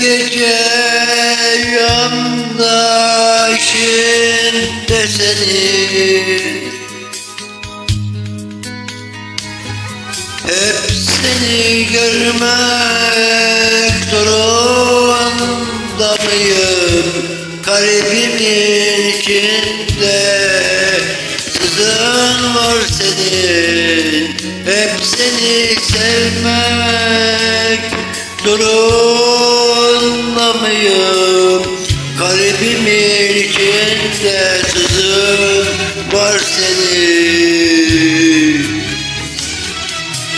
gece yandaşın senin Hep seni görmek zorunda mıyım? Kalbimin içinde sızın var senin Hep seni sevmek zorunda mıyım? Kalbimin içinde sızın var senin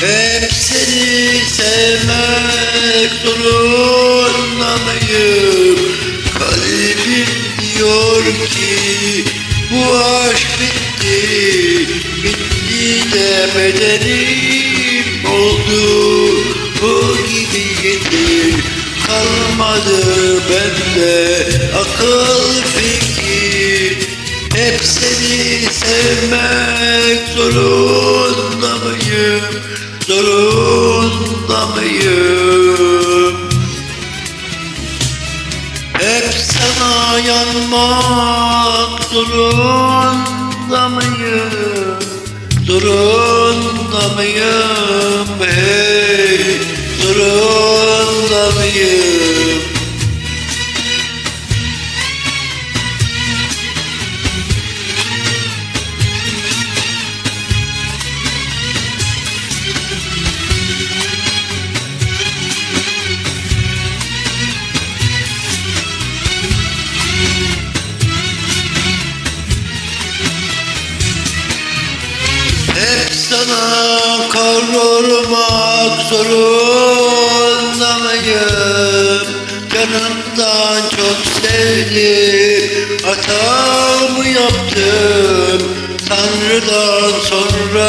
hep seni sevmek zorunda mıyım? Kalbim diyor ki bu aşk bitti Bitti de bedenim oldu Bu gibi getir kalmadı bende akıl fikir hep seni sevmek zorunda mıyım? Zorunda mıyım? Hep sana yanmak zorunda mıyım? Zorunda mıyım? Hey, sana kavrulmak zorunda mıyım? Canımdan çok sevdim Hatamı yaptım. Tanrı'dan sonra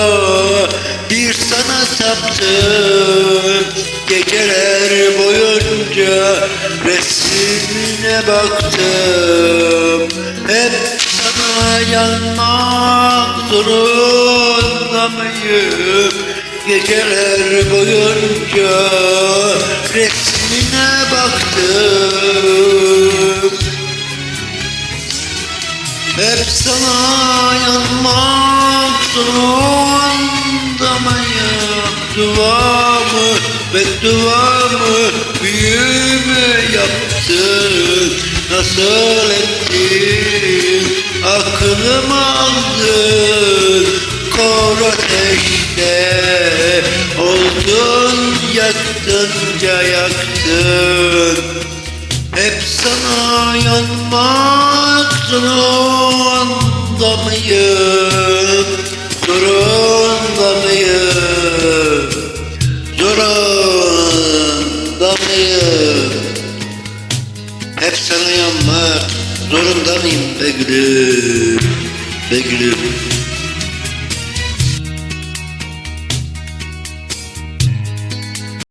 bir sana taptım Geceler boyunca resmine baktım. Hep sana yanmak zorunda mıyım? Geceler boyunca resmine baktım Hep sana yanmak zorunda mıyım? Duamı bedduamı büyüme yaptın Nasıl ettin aklımı aldın ateşte oldun yaktınca yaktın hep sana yanmak zorunda mıyım? Zorunda mıyım? Zorunda mıyım? Hep sana yanmak zorunda mıyım be gülüm? Be gülüm